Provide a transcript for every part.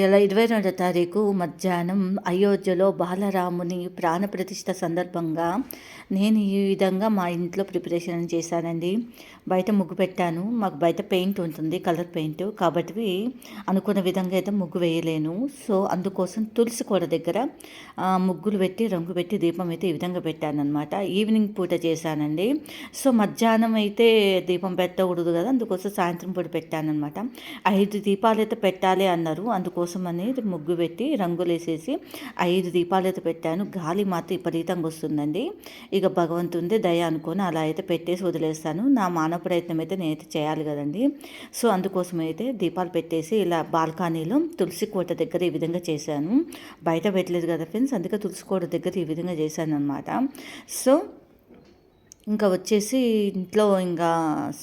ఇలా ఇరవై రెండో తారీఖు మధ్యాహ్నం అయోధ్యలో బాలరాముని ప్రాణప్రతిష్ఠ సందర్భంగా నేను ఈ విధంగా మా ఇంట్లో ప్రిపరేషన్ చేశానండి. బయట ముగ్గు పెట్టాను. మాకు బయట పెయింట్ ఉంటుంది కలర్ పెయింట్. కాబట్టి అనుకున్న విధంగా అయితే ముగ్గు వేయలేను. సో అందుకోసం తులసి కూడ దగ్గర ముగ్గులు పెట్టి రంగు పెట్టి దీపం అయితే ఈ విధంగా పెట్టానమాట ఈవినింగ్ పూట చేశానండి. సో మధ్యాహ్నం అయితే దీపం పెట్టకూడదు కదా. అందుకోసం సాయంత్రం పూట పెట్టానమాట ఐదు దీపాలు అయితే పెట్టాలి అన్నారు. అందుకోసం అనేది ముగ్గు పెట్టి రంగులు వేసేసి ఐదు దీపాలు అయితే పెట్టాను. గాలి మాత్రం విపరీతంగా వస్తుందండి. ఇక భగవంతుంది దయ అనుకొని అలా అయితే పెట్టేసి వదిలేస్తాను. నా మాన మానవ ప్రయత్నం అయితే నేనైతే చేయాలి కదండి. సో అందుకోసం అయితే దీపాలు పెట్టేసి ఇలా బాల్కనీలో తులసి కోట దగ్గర ఈ విధంగా చేశాను. బయట పెట్టలేదు కదా ఫ్రెండ్స్ అందుకే తులసి కోట దగ్గర ఈ విధంగా చేశాను అనమాట సో ఇంకా వచ్చేసి ఇంట్లో ఇంకా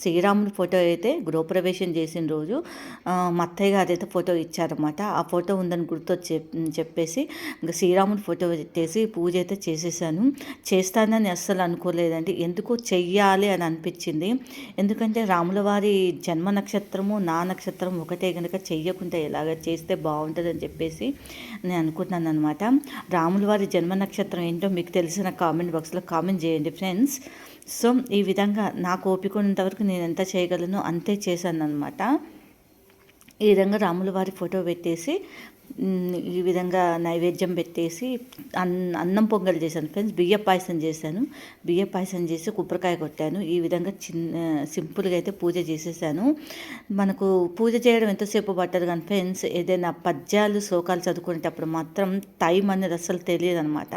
శ్రీరాముడి ఫోటో అయితే గృహప్రవేశం చేసిన రోజు మా అత్తయ్య గారు అయితే ఫోటో ఇచ్చారన్నమాట. ఆ ఫోటో ఉందని గుర్తు చెప్పేసి ఇంకా శ్రీరాముని ఫోటో పెట్టేసి పూజ అయితే చేసేసాను. చేస్తానని అస్సలు అనుకోలేదండి. ఎందుకో చెయ్యాలి అని అనిపించింది. ఎందుకంటే రాముల వారి జన్మ నక్షత్రము నా నక్షత్రం ఒకటే కనుక చెయ్యకుండా ఎలాగ చేస్తే బాగుంటుందని చెప్పేసి నేను అనుకుంటున్నాను అనమాట రాముల వారి జన్మ నక్షత్రం ఏంటో మీకు తెలిసిన కామెంట్ బాక్స్లో కామెంట్ చేయండి ఫ్రెండ్స్. సో ఈ విధంగా నాకు ఓపిక ఉన్నంతవరకు నేను ఎంత చేయగలను అంతే చేశాను అనమాట ఈ విధంగా రాముల వారి ఫోటో పెట్టేసి ఈ విధంగా నైవేద్యం పెట్టేసి అన్నం పొంగల్ చేశాను ఫ్రెండ్స్ బియ్య పాయసం చేశాను. బియ్య పాయసం చేసి కొబ్బరికాయ కొట్టాను. ఈ విధంగా చిన్న సింపుల్గా అయితే పూజ చేసేసాను. మనకు పూజ చేయడం ఎంతసేపు పట్టదు కానీ ఫ్రెండ్స్ ఏదైనా పద్యాలు శ్లోకాలు చదువుకునేటప్పుడు మాత్రం టైం అనేది అస్సలు తెలియదు అనమాట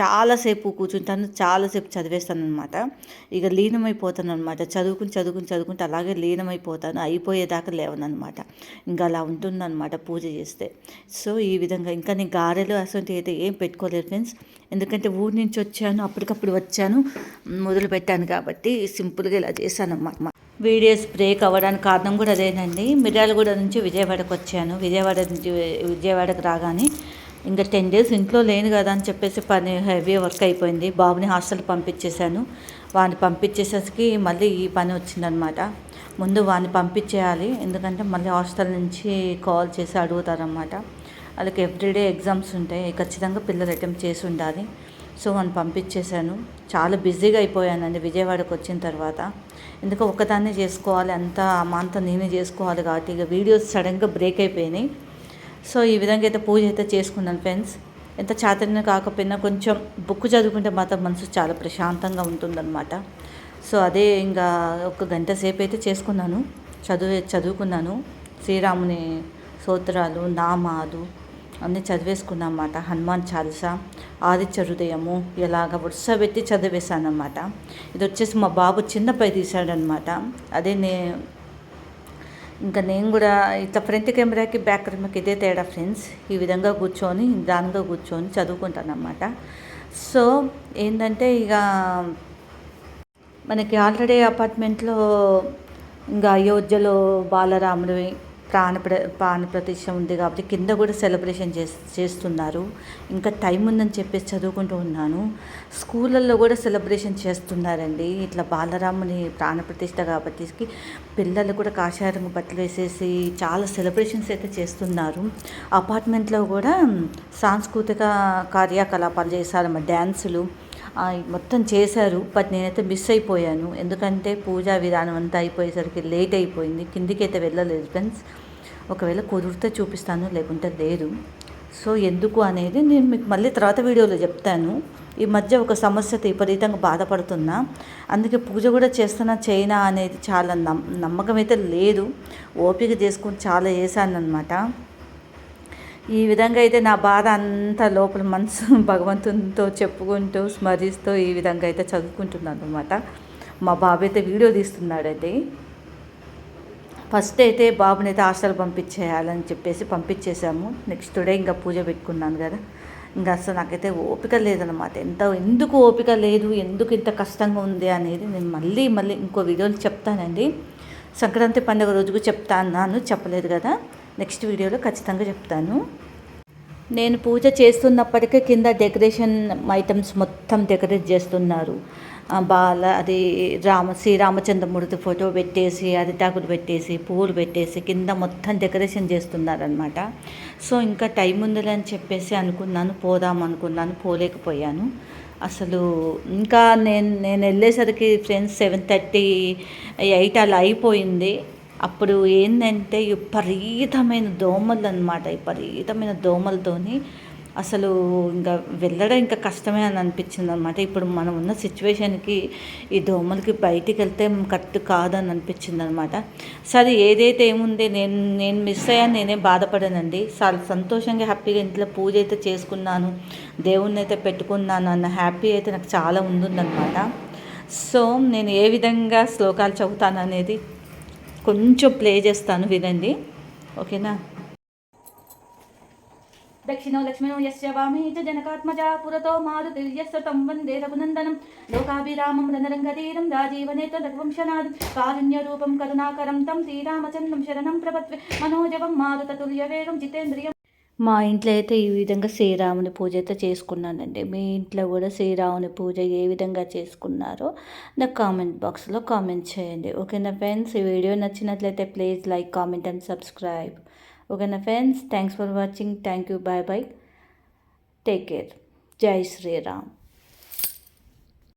చాలాసేపు కూర్చుంటాను చాలాసేపు చదివేస్తాను అనమాట ఇక లీనమైపోతాను అనమాట చదువుకుని చదువుకుని చదువుకుంటే అలాగే లీనమైపోతాను అయిపోయేదాకా లేవనమాట ఇంకా అలా ఉంటుందన్నమాట పూజ చేస్తే. సో ఈ విధంగా. ఇంకా నేను గారెలు అసలు అయితే ఏం పెట్టుకోలేదు ఫ్రెండ్స్. ఎందుకంటే ఊరి నుంచి వచ్చాను అప్పటికప్పుడు వచ్చాను మొదలు పెట్టాను కాబట్టి సింపుల్గా ఇలా చేశాను అన్నమాట. వీడియోస్ బ్రేక్ అవ్వడానికి కారణం కూడా అదేనండి. మిర్యాలగూడ నుంచి విజయవాడకు వచ్చాను. విజయవాడ నుంచి విజయవాడకు రాగానే ఇంకా టెన్ డేస్ ఇంట్లో లేను కదా అని చెప్పేసి పని హెవీ వర్క్ అయిపోయింది. బాబుని హాస్టల్ పంపించేశాను. వాడిని పంపించేసరికి మళ్ళీ ఈ పని వచ్చిందనమాట ముందు వాడిని పంపించేయాలి. ఎందుకంటే మళ్ళీ హాస్టల్ నుంచి కాల్ చేసి అడుగుతారనమాట వాళ్ళకి ఎవ్రీడే ఎగ్జామ్స్ ఉంటాయి. ఖచ్చితంగా పిల్లలు అటెంప్ట్ చేసి ఉండాలి. సో వాడిని పంపించేశాను. చాలా బిజీగా అయిపోయానండి విజయవాడకు వచ్చిన తర్వాత. ఎందుకు ఒక్కదాన్నే చేసుకోవాలి. అంతా అమ్మంతా నేనే చేసుకోవాలి కాబట్టి ఇక వీడియోస్ సడన్గా బ్రేక్ అయిపోయినాయి. సో ఈ విధంగా అయితే పూజ అయితే చేసుకున్నాను ఫ్రెండ్స్. ఎంత చాతన కాకపోయినా కొంచెం బుక్ చదువుకుంటే మాత్రం మనసు చాలా ప్రశాంతంగా ఉంటుందన్నమాట. సో అదే ఇంకా ఒక గంట సేపు అయితే చేసుకున్నాను. చదువు చదువుకున్నాను. శ్రీరాముని సూత్రాలు నామాలు అన్నీ చదివేసుకున్నమాట హనుమాన్ చాలీసా ఆదిత్య హృదయము ఇలాగ వరుస పెట్టి చదివేశాను అనమాట ఇది వచ్చేసి మా బాబు చిన్నపై తీశాడనమాట అదే నే ఇంకా నేను కూడా ఇట్లా ఫ్రంట్ కెమెరాకి బ్యాక్ కెమెరాకి ఇదే తేడా ఫ్రెండ్స్. ఈ విధంగా కూర్చొని దానిగా కూర్చొని చదువుకుంటాను అనమాట సో ఏంటంటే ఇక మనకి ఆల్రెడీ అపార్ట్మెంట్లో ఇంకా అయోధ్యలో బాలరాముడి ప్రాణ ప్రాణ ప్రతిష్ట ఉంది కాబట్టి కింద కూడా సెలబ్రేషన్ చేస్తున్నారు. ఇంకా టైం ఉందని చెప్పేసి చదువుకుంటూ ఉన్నాను. స్కూళ్ళల్లో కూడా సెలబ్రేషన్ చేస్తున్నారండి. ఇట్లా బాలరాముని ప్రాణ ప్రతిష్ట కాబట్టి పిల్లలు కూడా కాషాయం బట్టలు వేసేసి చాలా సెలబ్రేషన్స్ అయితే చేస్తున్నారు. అపార్ట్మెంట్లో కూడా సాంస్కృతిక కార్యకలాపాలు చేశారు డ్యాన్సులు. మొత్తం చేశారు బట్ నేనైతే మిస్ అయిపోయాను. ఎందుకంటే పూజా విధానం అంతా అయిపోయేసరికి లేట్ అయిపోయింది. కిందికి అయితే వెళ్ళలేదు ఫ్రెండ్స్. ఒకవేళ కుదిరితే చూపిస్తాను లేకుంటే లేదు. సో ఎందుకు అనేది నేను మీకు మళ్ళీ తర్వాత వీడియోలో చెప్తాను. ఈ మధ్య ఒక సమస్యతో విపరీతంగా బాధపడుతున్నా. అందుకే పూజ కూడా చేస్తున్నా చైనా అనేది చాలా నమ్మకం అయితే లేదు. ఓపిక చేసుకుని చాలా చేశాను అనమాట ఈ విధంగా అయితే నా బాధ అంతా లోపల మనసు భగవంతునితో చెప్పుకుంటూ స్మరిస్తూ ఈ విధంగా అయితే చదువుకుంటున్నాను అనమాట మా బాబు అయితే వీడియో తీస్తున్నాడండి. ఫస్ట్ అయితే బాబుని అయితే హాస్టల్ పంపించేయాలని చెప్పేసి పంపించేసాము నెక్స్ట్ డే ఇంకా పూజ పెట్టుకున్నాను కదా. ఇంకా అసలు నాకైతే ఓపిక లేదనమాట ఎంత ఎందుకు ఓపిక లేదు ఎందుకు ఇంత కష్టంగా ఉంది అనేది నేను మళ్ళీ మళ్ళీ ఇంకో వీడియోలు చెప్తానండి. సంక్రాంతి పండుగ రోజుకు చెప్తా అన్నాను చెప్పలేదు కదా. నెక్స్ట్ వీడియోలో ఖచ్చితంగా చెప్తాను. నేను పూజ చేస్తున్నప్పటికీ కింద డెకరేషన్ ఐటమ్స్ మొత్తం డెకరేట్ చేస్తున్నారు. బాల అది రామ శ్రీరామచంద్రమూర్తి ఫోటో పెట్టేసి అరిటాకులు పెట్టేసి పువ్వులు పెట్టేసి కింద మొత్తం డెకరేషన్ చేస్తున్నారనమాట సో ఇంకా టైం ఉందని చెప్పేసి అనుకున్నాను పోదాం అనుకున్నాను పోలేకపోయాను. అసలు ఇంకా నేను నేను వెళ్ళేసరికి ఫ్రెండ్స్ సెవెన్ థర్టీ ఎయిట్ అలా అయిపోయింది. అప్పుడు ఏంటంటే విపరీతమైన దోమలు అనమాట విపరీతమైన దోమలతోని అసలు ఇంకా వెళ్ళడం ఇంకా కష్టమే అని అనిపించింది అనమాట ఇప్పుడు మనం ఉన్న సిచ్యువేషన్కి ఈ దోమలకి బయటికి వెళ్తే కరెక్ట్ కాదని అనిపించింది అనమాట సరే ఏదైతే ఏముంది నేను నేను మిస్ అయ్యాను నేనే బాధపడానండి. చాలా సంతోషంగా హ్యాపీగా ఇంట్లో పూజ అయితే చేసుకున్నాను దేవుణ్ణి అయితే పెట్టుకున్నాను అన్న హ్యాపీ అయితే నాకు చాలా ఉందన్నమాట సో నేను ఏ విధంగా శ్లోకాలు చదువుతాను అనేది కొంచెం ప్లే చేస్తాను వినండి. ఓకేనా? దక్షిణో లక్ష్మణో యస్య వామే చ జనకాత్మజా పురతో మారుతిర్యస్య తం వందే రఘునందనం. లోకాభిరామం రణరంగధీరం రాజీవనేత రఘువంశనాథ్ కారుణ్యరూపం కరుణాకరం తం శ్రీరామచంద్రం శరణం ప్రపత్వే మనోజవం మారుతతుల్యవేగం జితేంద్రియం మా ఇంట్లో అయితే ఈ విధంగా శ్రీరాముని పూజ అయితే చేసుకున్నానండి. మీ ఇంట్లో కూడా శ్రీరాముని పూజ ఏ విధంగా చేసుకున్నారో నాకు కామెంట్ బాక్స్లో కామెంట్ చేయండి. ఓకేనా ఫ్రెండ్స్? ఈ వీడియో నచ్చినట్లయితే please like comment and subscribe. ఓకేనా friends? Thanks for watching. Thank you. Bye bye take care. జై శ్రీరామ్.